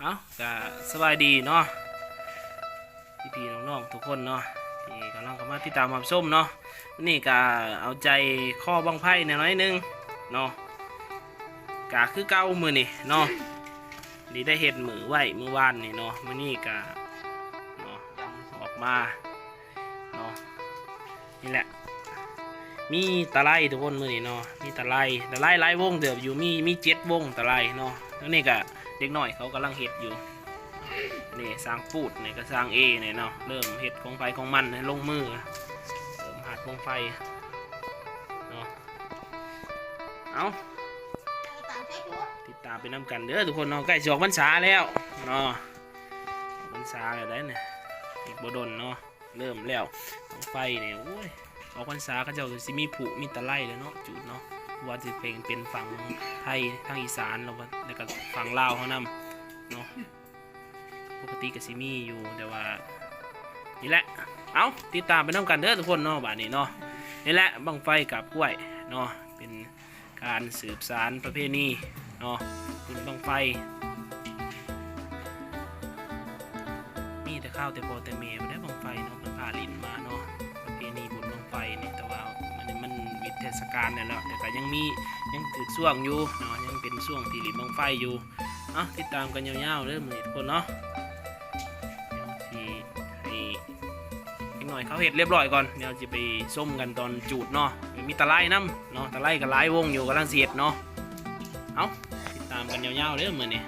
เอาก็สบายดีเนาะพี่พี่น้องๆทุกคนเนาะที่กำลังเข้ามาติดตามรับชมเนาะวันนี่ก็เอาใจข้อบังไพ่หน่อยหนึงเนาะกะคือเก้ามือนี่เนาะนี่ได้เห็ดมือไหวมือวานนี่เนาะมือนี้กะเนาะออกมาเนาะนี่แหละ มีตะไลทุกคนมือนี่เนาะมีตะไลตะไลหลายวงเดือบอยู่มีมีเจ็ดวงตะไลเนาะแล้วนี่ก็ เด็กหน่อยเขากำลังเห็ดอยู่นี่สร้างปูดนี่ก็สร้างเอเนี่ยเนาะเริ่มเห็ดของไฟของมันลงมือเริ่มหัดวงไฟเนาะเอาติดตามไปน้ำกันเด้อทุกคนเนาะใกล้จะออกพรรษาแล้วเนาะออกพรรษาแล้วได้เนี่ยอีกบดนเนาะเริ่มแล้วของไฟเนี่ยโอ้ยออกพรรษาก็จะสิมีผูมีตะไลแล้วเนาะจุดเนาะ ว่าจะเป็นเป็นฝั่งไทยทางอีสานแล้วก็แล้วก็ฝั่งลาวเขานำเนาะปกติก็สิมีอยู่แต่ว่านี่แหละเอาติดตามไปน้ำกันเด้อทุกคนเนาะบ้านนี้เนาะนี่แหละบังไฟกับกล้วยเนาะเป็นการสืบสารประเพณีเนาะบุญบังไฟ มีแต่ข้าวแต่พอแต่เมย์ไม่ได้บังไฟเนาะมันพาลินมาเนาะประเพณีบุญบังไฟเนี่ยแต่ว่า เทศกาลเนี่ยแหละแต่ก็ยังมียังถือช่วงอยู่เนาะยังเป็นช่วงที่หลินบังไฟอยู่เอะติดตามกันยาวๆเด้อมือนี้ทุกคนเนาะเดี๋ยวสิให้อีกหน่อยเขาเห็ดเรียบร้อยก่อนเดี๋ยวจะไปส้มกันตอนจูดเนาะมีตะไลน้ำเนาะตะไลกับไลวงอยู่กำลังเสียดเนาะเอาติดตามกันยาวๆเด้อมือนี้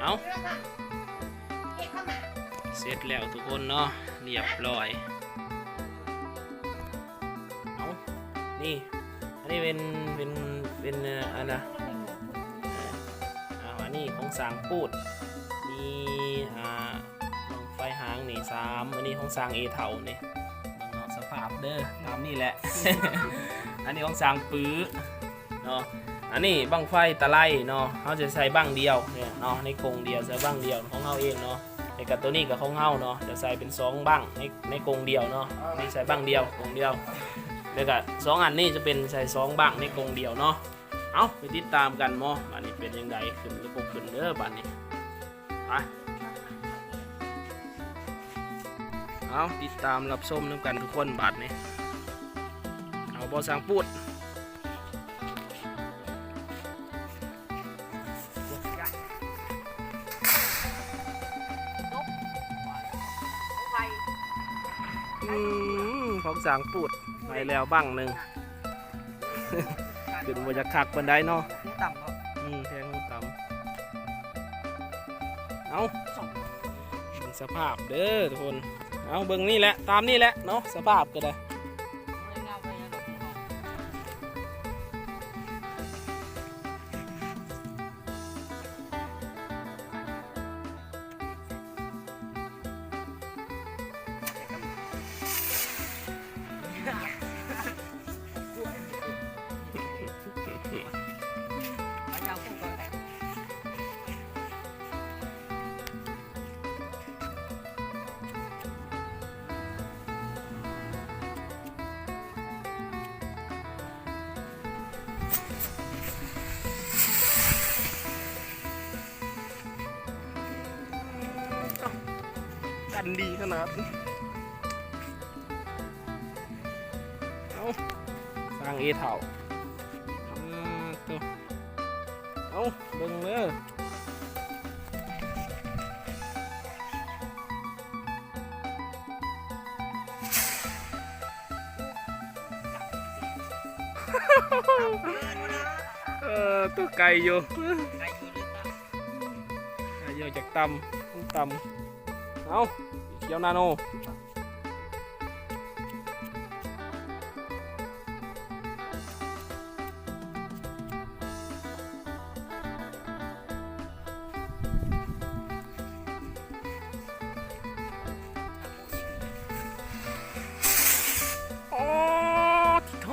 เอา เสร็จแล้วทุกคนเนาะเรียบร้อยเอานี่อันนี้เป็นเป็นเป็นอันนะอ่าอันนี้ของสางพูดมีอ่าบังไฟหางนี่สามอันนี้ของสางเอเถานี่บังเอาสภาพเด้อตามนี่แหละ อันนี้ของสางปื้อเนาะอันนี้บังไฟตะไลเนาะเขาจะใส่บังเดียวเนี่ยเนาะในกรงเดียวใส่บังเดียวของเขาเองเนาะ ไอ้กับตัวนี้กับของเฮาเนาะจะใส่เป็นสองบังในในกรงเดียวเนาะนี่ใส่บังเดียวกรงเดียวแล้วก็สองอันนี้จะเป็นใส่สองบังในกรงเดียวเนาะเอาไปติดตามกันมอบัดนี้เป็นยังไงขึ้นหรือบ่ขึ้นเด้อบัดนี้ไปเอาติดตามรับชมน้ำกันทุกคนบัดนี้เอาบอสังพูด ของสางปูดไปแล้วบ้างหนึ่งขึ้นมาจากคักบันไดเนาะต่ำเนาะอืมแทงหูต่ำเอาเป็นสภาพเด้อทุกคน เอาเบิ่งนี่แหละ ตามนี่แหละเนาะสภาพก็ได้ นดีขนาด เอาสร้างเอเถ่าอืมตัวเอาเบิ่งเลยเออตัวไก่อยู่ไก่อยู่หรือเปล่าไก่อยู่จากตำตำเอา เขียวนาโนโอ้ทิโท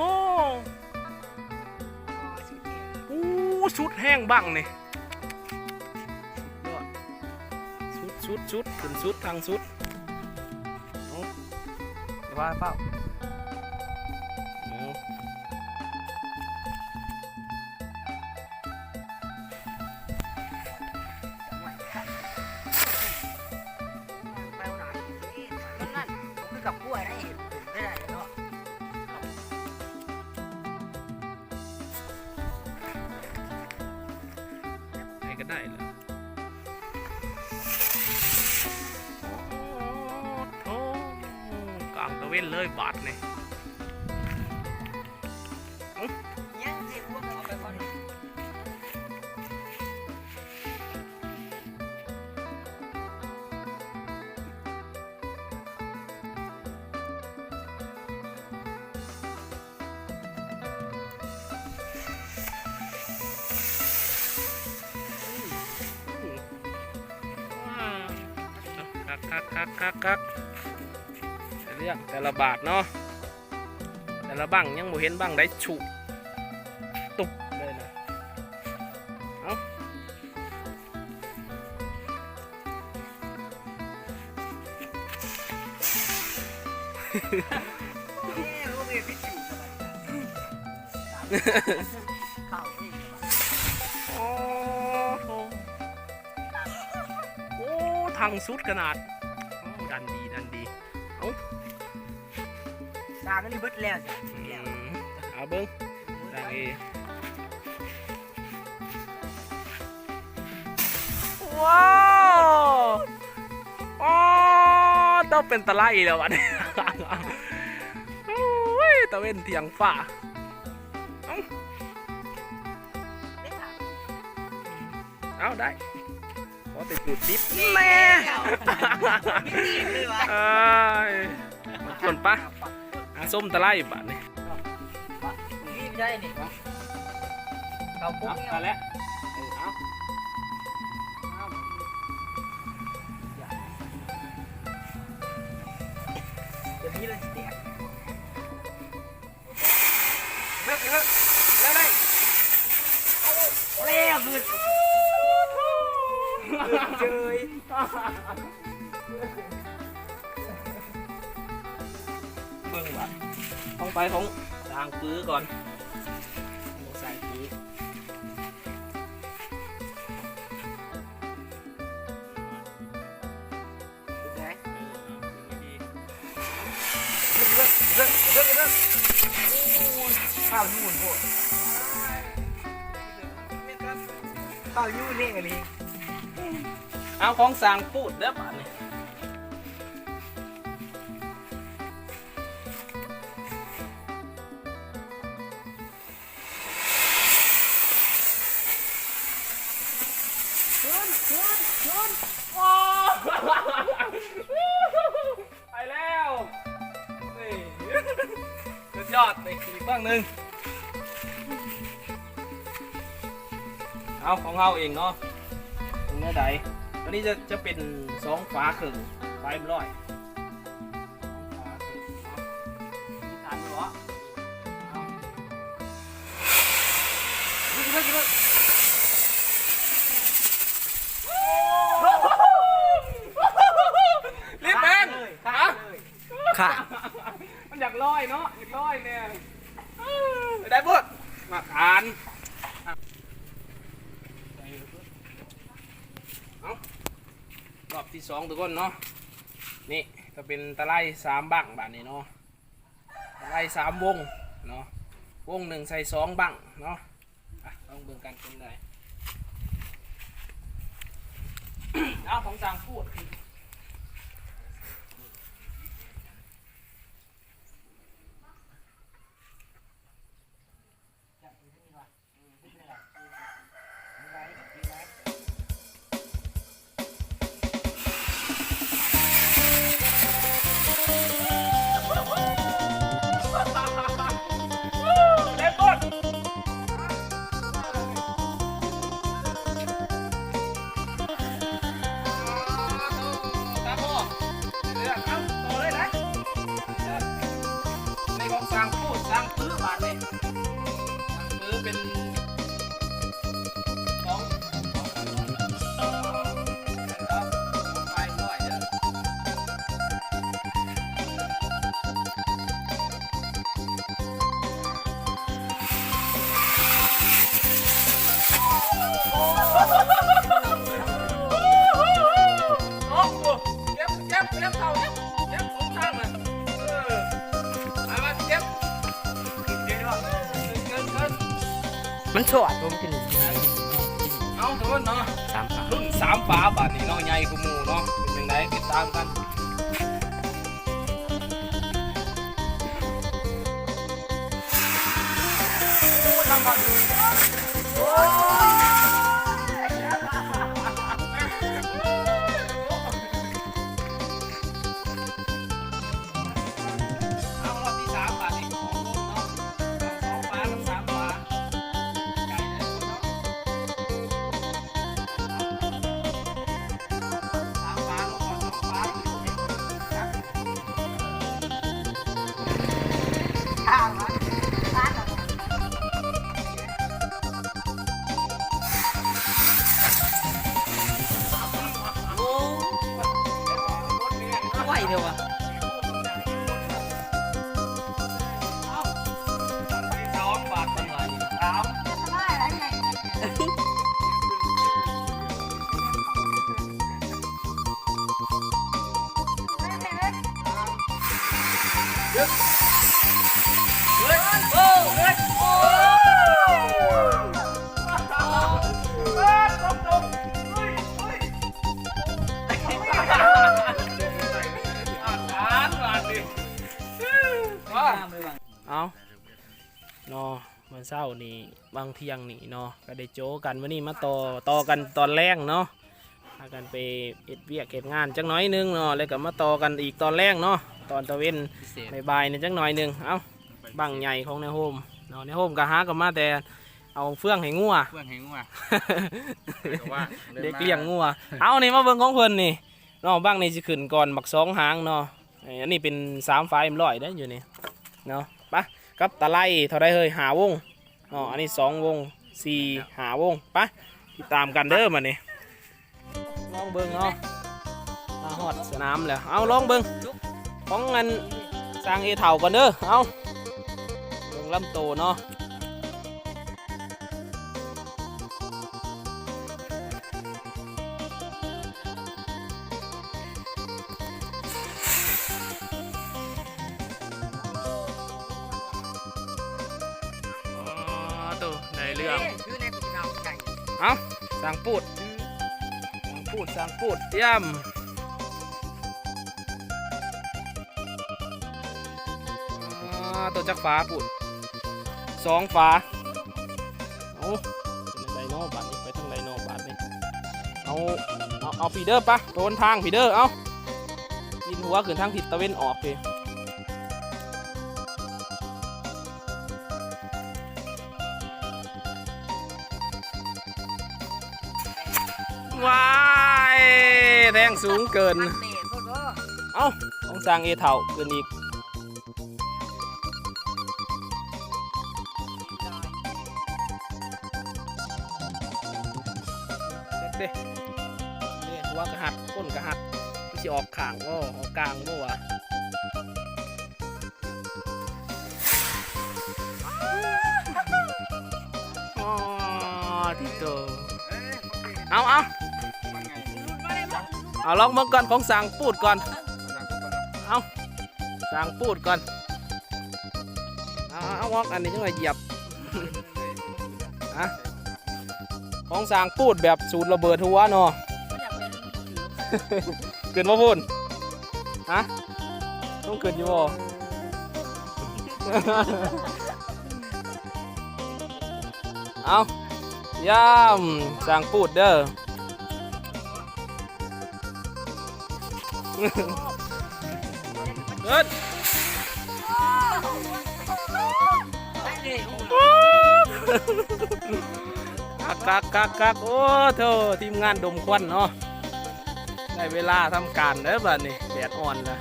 อู้ชุดแห้งบังนี่ยชุดชุดชุดขึ้นชุดทางชุด เดี๋ กลาง ละบาทเนาะแต่ละบังยังบ่เห็นบังได้ฉุตุบเลยนะเอ้าโอ้โหโอ้ทางสุดขนาดามนี่เบิดแล้วจ้ะอืมเอาเบิ้งดังเอว้าวอ๋อต้องเป็นตะไลแล้ววะเนี่ยโอ้ยตะเวนเทียงฝ่าได้ถามเอาได้ขอติดจุดดิบแม่ไม่มีเลยวะเอ้ยมันคนปะอา ส้มตะไลบาทนี่นี่ไม่ได้นี่เขาปุ๊บเอาเนี่ยเอาแล้วเออเอาเดี๋ยวนี้เลยเสียเลิกเลิกเลิกได้เลี้ยคือเจย ไปของสร้างปื้อก่อนใส่ปื้อเออเอาดีเลิกเลิกเลิกเลิกเลิกข้าวยุ่นพวกข้าวยุ่นเรียกอะไรเอาของสร้างปูดเด้อบา ทนี่ชนชนโอ้ไปแล้วนี่สุดยอดไปอีกบ้างหนึ่งเอาของเราเองเนาะตรงเนื้อใดวันนี้จะจะเป็นสองฝาครึ่งไฟร้อย นเนาะนี่จะเป็นตะไลสามบังแบบนี้เนาะตะไลสามวงเนาะวงหนึ่งใส่สองบังเนาะต้องเบิ่งกันเป็นไงเอาของจางพูด กินเกินเกินมันสวดผมกินเอาทุกคนเนาะสามฝารุ่นสามฝาบาทนี่เนาะใหญ่กูมูเนาะเป็นยังไงติดตามกันโอ้ เอาเนาะมันเศร้านี่บางเที่ยงนี่เนาะก็ได้โจกันวันนี้มาต่อต่อกันตอนแรกเนาะพากันไปเอ็ดเวียกเอ็ดงานจักหน้อยหนึงเนาะแล้วก็มาต่อกันอีกตอนแรกเนาะตอนตะเวนพิเศษบายๆนี่จักหน่อยหนึงเอาบังใหญ่ของในโฮมเนาะในโฮมก็หากันมาแต่เอาเฟื่องให้งัวเพื่อนเห็นว่าเด็กเลี้ยงงัวเอานี่มาเบิ่งของเพิ่นนี่เนาะบ้างนี่สิขึ้นก่อนบักสองหางเนาะไอ้อันนี้เป็นสามไฟมร้อยได้ออยู่นี่ เนาะปะกับตะไลเท่าไรเฮ้ยหาวงเนาะอันนี้สองวงสี่หาวงปะติดตามกันเด้อมานี่ลองเบิ้งเนาะมาหอดสนามแล้วเอาลองเบิ้งของเงินสร้างเอเท่ากันเด้อเอาเบิ้งลำโตเนาะ รื่องชื่อในกูเอาไก่เอาสั่งปูดสั่งปูดสั่งปูดเยี่ยมอ๋อตัวจักฟ้าปูดสองฟ้าเอาเป็นไดโนบัตนี่ไปทางไดโนบัตนี่เอาเอาเอาพีเดอร์ปะโดนทางพีเดอร์เอายินหัวขึ้นทางทิศตะเวนออกพี่ว้ สูงเกินมันเตะโคตรว่าเอ้าต้องสร้างเอเท่าเกินอีกเด็กเด็กหัวกระหัดก้นกระหัดมันสิออกข่างก็ออกกลางบ่วะอ๋อที่โตเอาเอา เอาลองเมื่อก่อนของสั่งปูดก่อน เอาสร้างปูดก่อนเอาเอาเอาวอกอันนี้จังหวะเหยียบฮะของสร้างปูดแบบสูตรระเบิดหัวเนาะเกินมาพูนฮะต้องเกินอยู่บ่เอาย่ามสร้างปูดเด้อ เอิดกักกักกักกักโอ้เธอทีมงานดมควันเนาะได้เวลาทำการแล้วบัดนี้แดดอ่อนแล้ว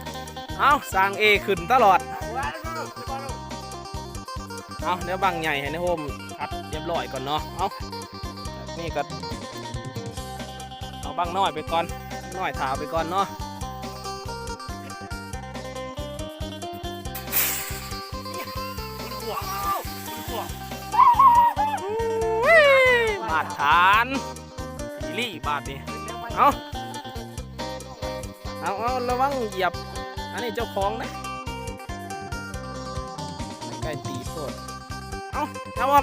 เอาสร้างเอขึ้นตลอด เอาเดี๋ยวบังใหญ่ให้ในโฮมคัดเรียบร้อยก่อนเนาะ เอานี่ก็เอาบังน้อยไปก่อน น้อยถาไปก่อนเนาะาตรฐานสีรีบาทนี่เอาเอาเอาระวังเหยียบ อันนี้เจ้าของนะใกล้ตีโคตรเอาถ้าว่า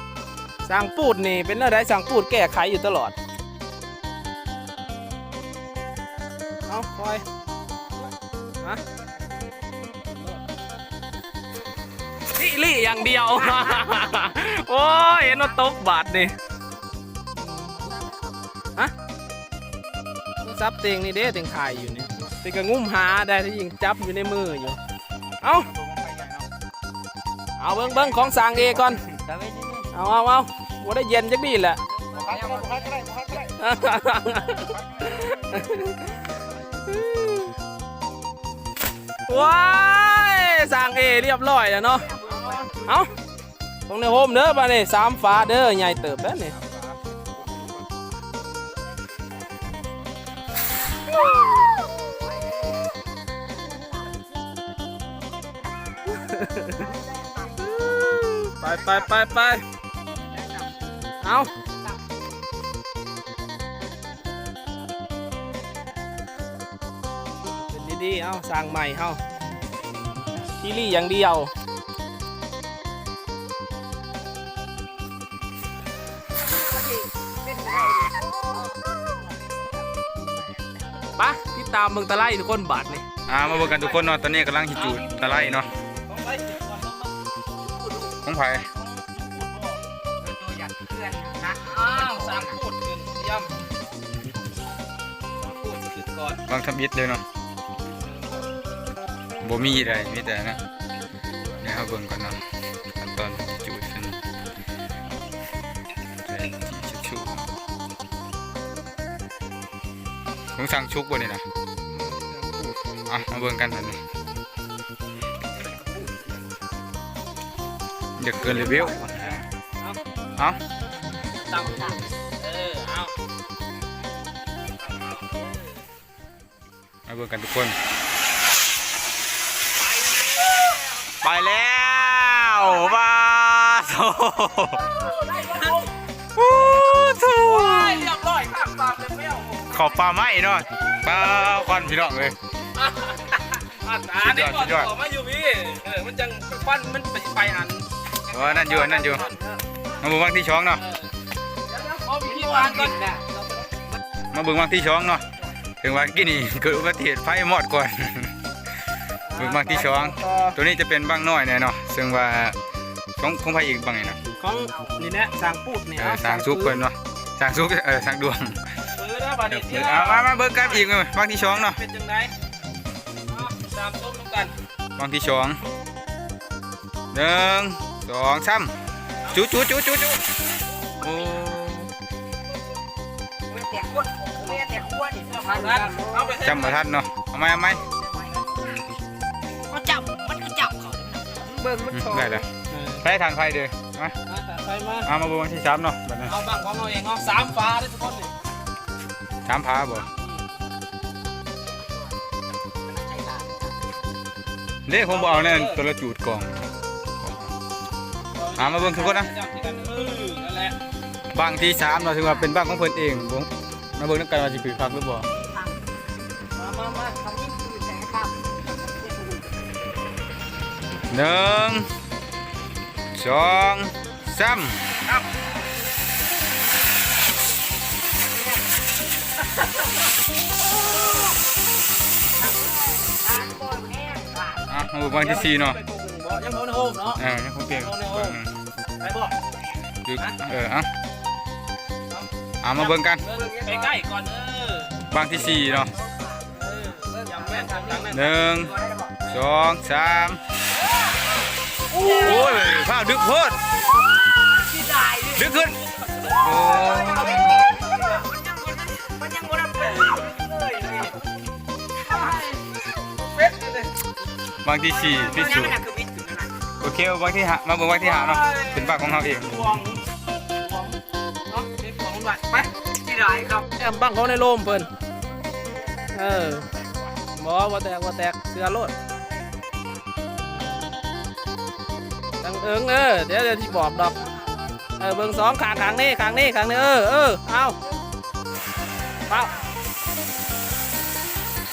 สั่งปูดนี่เป็นอะไรสั่งปูดแก้ไขอยู่ตลอด เอาคอยฮะนี่ลี่อย่างเดียว โอ้ยเห็นว่าตกบาทนี่ ซับเตียงนี่เด้เตียงขายอยู่นี่เตียงก็งุ้มหาได้ที่ยิงจับอยู่ในมืออยู่ เอาเอาเบิ้งเบิ้งของสางเอก่อน เอาเอาเอาบ่ได้เย็นจักดีแหละว้ายสางเอเรียบร้อยแล้วเนาะ เอาตรงในโฮมเด้อบ้านนี่สามฟ้าเด้อใหญ่เติบแล้วนี่ ไปไปไปไปเอาเป็นดีๆเอาสร้างใหม่เฮาที่รี่อย่างเดียวปะติดตามเมืองตะไลทุกคนบาทนี่อ่ามาเบิ่งกันทุกคนเนาะตอนนี้กำลังสิจูดตะไลเนาะ ของไผตัวอยากเพื่อนนะอ้าวสามพูดขึ้นเยี่ยมสามพูดขึ้นก่อนวางทำอิฐเลยเนาะบ่มีอะไรมีแต่นะเดี๋ยวเฮาเบิ่งก่อนเนาะขั้นตอนจูดขึ้นใส่ที่ชุบๆของสั่งชุกบ่นี่นะอะมาเบิ่งกันบัดนี้อยาเกินเลเวลเอาตั้งเออเอามาเบิ่งกันทุกคน ไปแล้วบ้าโถโอ้โถโอ้ยเรียบร้อยข้ามตามเลยไม่เอาขอบปลาไม้เนาะปลาควันพี่น้องเลยอันอันนี้ก่อนต่อมาอยู่พี่เออมันจังควันมันไปไปอันเออนั่นอยู่นั่นอยู่มาเบิ่งวางที่ช้องเนาะเออเดี๋ยวๆเอาวิธีวางก่อนมาเบิ่งวางที่ช้องเนาะถึงว่ากี่นี่เกิดอุบัติเหตุไฟมอดก่อนเบิ่งวางที่ช้อง ตัวนี้จะเป็นบ้างน้อยแน่เนาะซึ่งว่าของของไผอีกบ้างนี่นะของนี่แนะสร้างปูดนี่เออสร้างซุกเพิ่นเนาะสร้างซุกเออสร้างดวงเออนะบัดนี้เอามามาเบิ่งกันอีกเลยวางที่ช้องเนาะเป็นจังไดเอาตามต้มน้ำกันวางที่ช้องหนึ่ง สองสามจุจุจุจุจุโอ้ไม่แต่ขวดไม่แต่ขวดนี่ทางนั้นเอาไปจำมาทันเนาะเอาไหมเอาไหมเขาจับมันก็จับเขาเบิ่งมันอืมโชว์ได้เลยเออไปทางไฟเด้อมามาแต่ไปมาเอามาเบิ่งวันที่สามเนาะแบบนั้นเอาบ้างของเราเองเอาสามฟ้าได้ทุกคนนี่สามพาบ่เด้คงบ่เอาแน่ตัวละจูดกล่อง อ่ามาเบิ่งทุกคนนะจับที่กันเออนั่นแหละบางที่สามเนาะถึงว่าเป็นบ้านของเพิ่นเองบ่มาเบิ่งนำกันว่าสิคือคักหรือบ่มามามาทำนี่คือแต่ครับหนึ่งสองสามอะมาเบิ่งวันที่สี่เนาะไปปลูกหนึ่งบ่ยังโดนโฮมเนาะเออยังคงเปียก ไปบ่คือเออเอาเอามาเบิ่งกันไปใกล้ก่อนเออบางที่สี่เนาะเออยำแม่นทางนั้นหนึ่งสองสามโอ้ยภาพดึกโพดที่ได้ดิดึกขึ้นโอ้มันยังมันยังมันเป็นเลยเลยเป็ดเลยบางที่สี่ที่ยัสุงด มันคือวิทย์ถึงขนาดโอเคบางที่หามาเบิ่งบางที่หาเนาะเป็นบ้านของเราเองพวงพวงเนาะเด็กพวงมันไปที่ได้ครับแอมบังเขาในโลมเพิ่นเออบ่ว่าแตกว่าแตกเสือโลดตังเอิงเออเดี๋ยวเดี๋ยวที่บอกดอกเออเบิ่งสองขางขางนี่ขางนี่ขางนี่เออเออเอาเป้า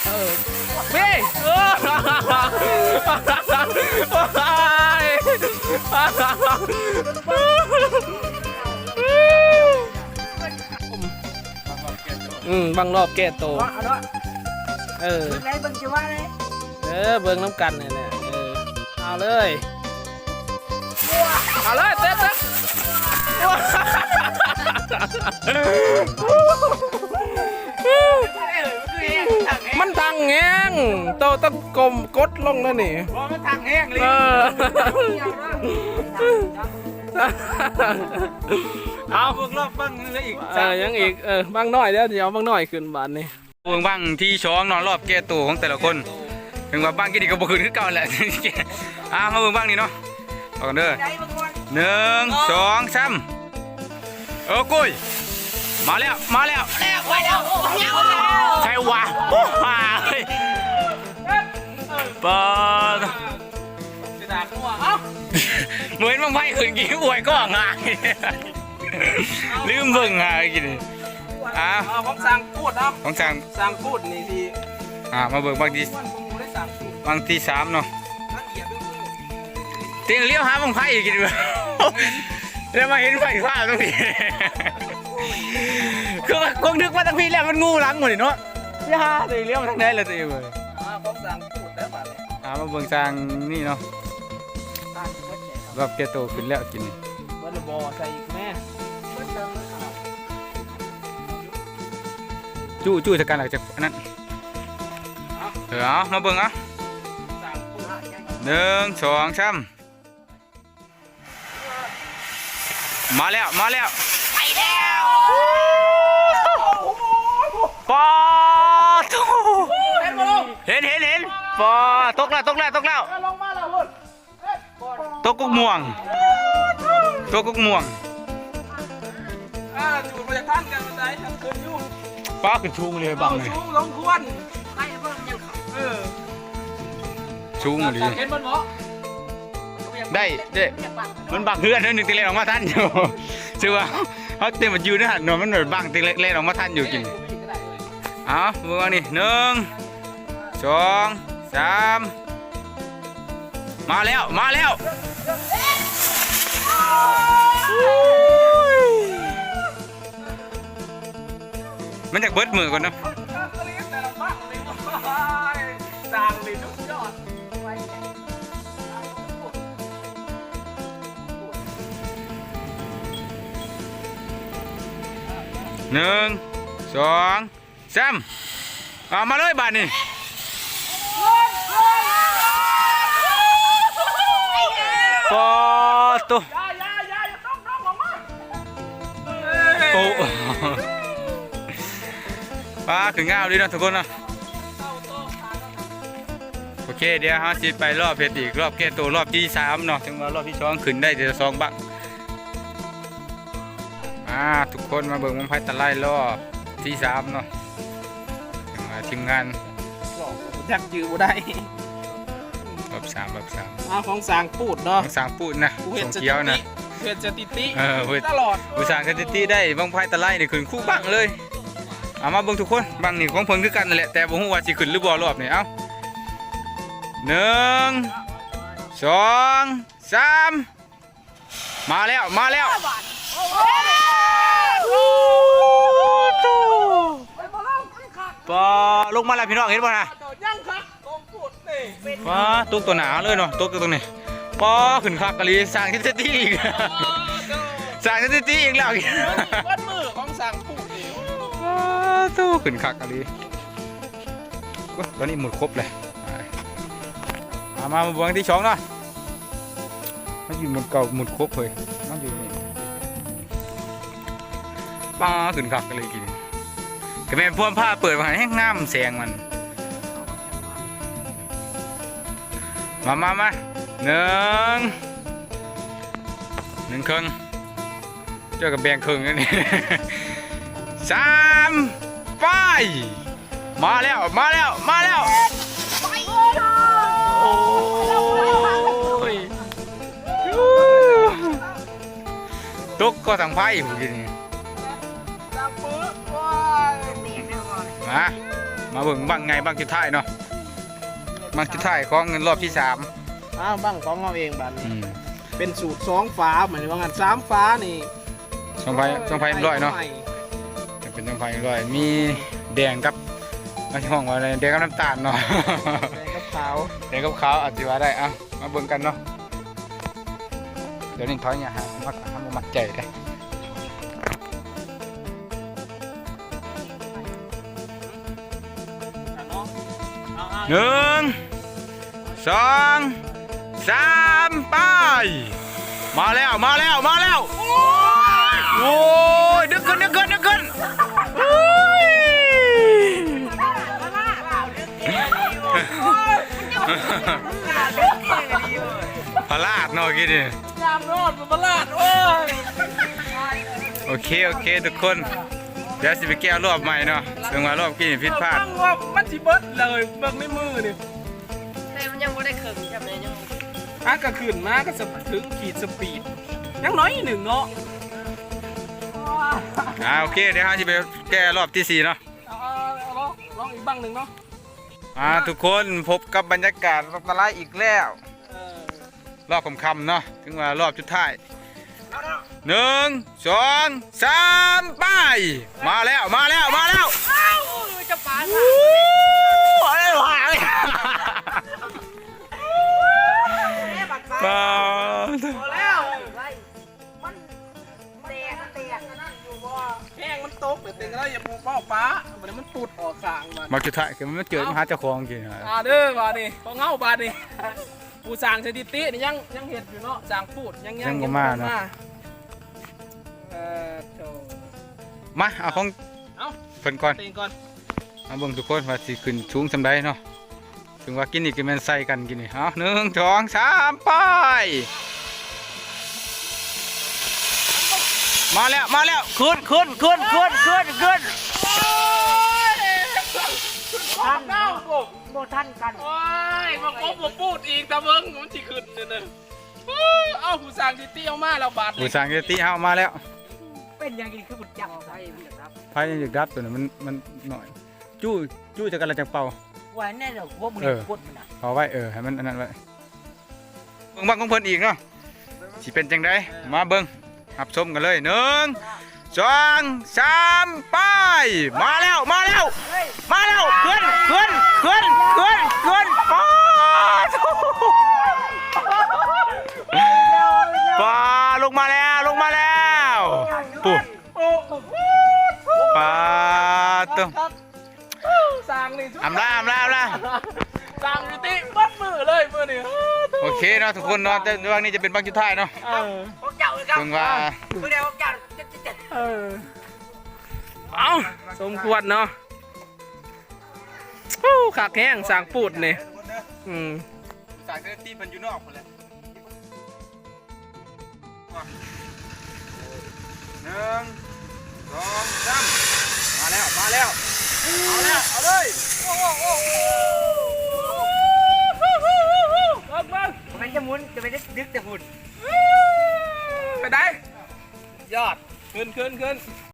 เออพี่เออ อืมบางรอบแก้โตวเอาด้วเออเป็นไรบังจะว่าเลยเออ เบิ่งน้ำกันเนี่ยแหละเออ เอาเลย เอาเลยเต้นเต้น มันดังแงงโตต้องกลมกดลงแล้วนี่พอมันทางแห้งเลยเออเอาเบิ่งรอบบ้างเลยอีกเออยังอีกเออบางหน่อยเดี๋ยวเดี๋ยวบางหน่อยขึ้นบานนี่เบิ่งบ้างที่ช้องเนอนรอบแก้ตัวของแต่ละคน ถึงว่าบ้างกินอีกก็บ่คืนคือเก่าแหละอ่ามาเบิ่งบ้างนี่เนาะเอากันเด้อใจบางคนหนึ่งสองสามเออกุ้ย มาแล้ว มาแล้วแล้วไปแล้วโอ้ยเอาแล้วใช่วะโอ้ฮ่าเฮ้ยเปิดกระดาษหัวเอ้าเหมือนมังไพ่คืนกี่อวยก็งายลืมเบิ่งหากินอ่าเอาผมสั่งพูดเนาะของสั่งสั่งพูดนี่ที่อ่ามาเบิ่งบางทีวันผมได้สั่งพูดบางทีสามเนาะละเอียดด้วยเตียงเลี้ยวหามังไพ่กินเว้ยแล้วมาเห็นไฟฟ้าตรงนี้ คือว่ากงนึกว่าตั้งพี่แล้วมันงูหลังหมดเลยเนาะย่าตีเลี้ยวมาทางไหนเลยตีเว้ยอ่าผมสั่งพูดแล้วบาดนี้อ่ามาเบิ่งสั่งนี่เนาะตั้งไว้แจกรอบแกโตขึ้นแล้วกินเบิร์ดบอใส่อีกแม่จู้จู้จากการหลังจากอันนั้นเออเอามาเบิ่งเอะสั่งพูดหนึ่งสองสามมาแล้วมาแล้วไปแล้ว ปอทูเห็นเห็นเห็นปอตกแล้วตกแล้วตกแล้วตกกุกม่วงตกกุกม่วงจูดมาจากท่านกันมาได้ทำคืนอยู่ป้าขึ้นชูงเลยบังเลยสูงลงควรไปเบิ่งยังเออชูงเลยเห็นบนหมอได้เด้มันบังเพื่อนนั่นหนึ่งตีเล่นออกมาทันอยู่ชื่อว่าเขาเต็มมันอยู่ในหันนมันเหมือนบังตีเล่นออกมาทันอยู่กิน เอาเบิ่งนี่หนึ่งสองสามมาแล้ว มาแล้วมันจากเบิดมือก่อนนะต่างเลยทุกยอดหนึ่งสอง สามเอามาเลยบาทนี่ปอตุโอ้ปลาขึ้นง่าวดีนะทุกคนนะโอเคเดี๋ยวฮะสิไปรอบเพชรอีกรอบแก้ตัวรอบที่สามเนาะถึงว่ารอบที่สองขึ้นได้เดี๋ยวสองบักอ่าทุกคนมาเบิ่งมังไพ่ตะไลรอบที่สามเนาะ ทีมงานยักยือบ่ได้รอบสามรอบสามเอาของสั่งพูดเนาะต้องสั่งพูดนะกูเห็นส่งสถิเกี้ยวตินะเห็นสถิติเออเว้ยตลอดอุตสาหสถิติได้บังไพ่ตะไลนี่ขึ้นคู่บังเลยเอามาเบิ่งทุกคนบังนี่ของเพิ่นคือกันนั่นแหละแต่บ่ฮู้ว่าสิขึ้นหรือบ่รอบนี่เอ้าหนึ่งสองสามมาแล้วมาแล้ว ปอลงมาแล้วพี่น้องเห็นบ่นะยังครับกองพูดนี่เป็นว้าตุกตัวหนาเลยเนาะตุกตัวตรงนี้ปอขึ้นคักกะลีสร้างทิศที่อีกสร้างทิศที่อีกแล้วอีกวัดมือของสั่งพูดนี่ว้าตู้ขึ้นคักกะลีว้าตอนนี้หมดครบเลยไปมามาบวงที่สองเนาะมันอยู่หมดเก่าหมดครบเลยมันอยู่นี่ป้าขึ้นคักกะลีกิน กระแมนพ่วงผ้าเปิดมาให้งามแสงมัน มามามาหนึ่งหนึ่งครึ่งเจอกับแบงครึ่งแล้วนี่สามไปมาแล้วมาแล้วมาแล้วโอ้ยตุกก็สังไพ่ผมกิน มามาเบิ่งบ้างไงบ้างจุดท้ายเนาะบ้างจุดท้ายของเงินรอบที่สามอ้าวบ้างของเราเองบัดนี้อืมเป็นสูตรสองฟ้าเหมือนว่างันสามฟ้านี่ช่องไพ่ช่องไพ่ร้อยเนาะจะเป็นช่องไพ่ร้อยมีแดงกับเอาที่ห้องว่าอะไรแดงกับน้ำตาลเนาะ แดงกับขาวแดงกับขาวอาจจะว่าได้อะมาเบิ่งกันเนาะ เดี๋ยวนี้ถอยอย่าหามัดหาบ่มัดใจได้ หนึ่งสองสามไปมาแล้วมาแล้วมาแล้วโอ้ยดึกขึ้นดึกขึ้นดึกขึ้นโอ้ยพลาดเนาะกี่ดิยามรอดมันประหลาดโอ้ยโอเค โอเค ทุกคน เดี๋ยวสิไปแก้รอบใหม่เนาะซึ่งว่ารอบกี้นี่ผิดพลาด ตั้งว่ามันสิเบิดเลยเบิกในมือนี่แต่มันยังไม่ได้เคิงใช่ไหมยังอากระขึ้นมาก็สะถึงขีดสปีดยังน้อยหนึ่งเนาะอ่าโอเคเดี๋ยวเราจะไปแก้รอบที่สี่เนาะเอาเอาลองลองอีกบ้างหนึ่งเนาะอ่าทุกคนพบกับบรรยากาศรอบตะไลอีกแล้ว เออรอบคำๆเนาะถึงว่ารอบสุดท้าย หนึ่งสองสามไป มาแล้วมาแล้วมาแล้วจะปาอะไรวะปามาแล้วมันแตกมันแตกแห้งมันตกเดี๋ยวเต็งก็ได้อย่าปูเป้าป้ามันมันปุดออกข้างมันมาสุดท้ายคือมันเจอมาหาเจ้าของจริงนะอ่าเด้อบาดนี่พอเงาบาดนี่ ปูสร้างสถิตินี่ยังยังเห็ดอยู่เนาะสร้างพูดยังยังเออโธ่มาเอาของเอา เพิ่นก่อน เต็งก่อนเอาเบิ่งทุกคนว่าสิขึ้นสูงสำใดเนาะ ถึงว่ากินนี่กินแมันใส่กันกินนี่เอาหนึ่งสองสามไป มาแล้วมาแล้วขึ้นขึ้นขึ้นขึ้นขึ้นขึ้นท่านเน่าผมโบท่านกัน โอ้ยมาคบผมพูดอีกแต่เบิ้งมันสิขึ้นเนี่ยนะเอ้ยเอาผู้สร้างสถิติเอามาแล้วบาดผู้สร้างเกติเฮามาแล้วเป็นอย่างนี้คือบุญจังไอ้เบียครับไฟยังอยากดับตัวนี้มันมันหน่อย จู้จู้จะกันละจังเป่า ว่าแน่เนอนว่ามึงกดมันอะเอาไว้เออให้มันอันนั้นไว้เบิ่งบังของเพิ่นอีกเนาะสิเป็นจังไดมาเบิ่งรับชมกันเลยหนึ่ง สองสามไปมาแล้วมาแล้ว มาแล้วขึ้นขึ้นขึ้นขึ้นขึ้นปาดปาลงมาแล้วลงมาแล้วปุ๊บโอ้โหปาดตัวครับสร้างนี่สุดอำลาอำลาอำลาสร้างสถิติเบัดมือเลยมือนี่โอเคเนาะทุกคนเนาะแต่ว่านี่จะเป็นบังจุดท้ายเนาะเออพวกเจ้าครับเพิ่งว่า เมื่อเดียวพวกเจ้าจะจะจะเออ เอาสมควรเนาะโอ้ขากแห้งสร้างปูดนี่อืมสายเซนตี้มันอยู่นอกคนแหละหนึ่งสองสามมาแล้ว มาแล้ว เอาแล้ว เอาเลยเบิกเบิกมันจะหมุนจะไปได้ดึกแต่หุ่นไปได้ยอด ขึ้นขึ้นขึ้น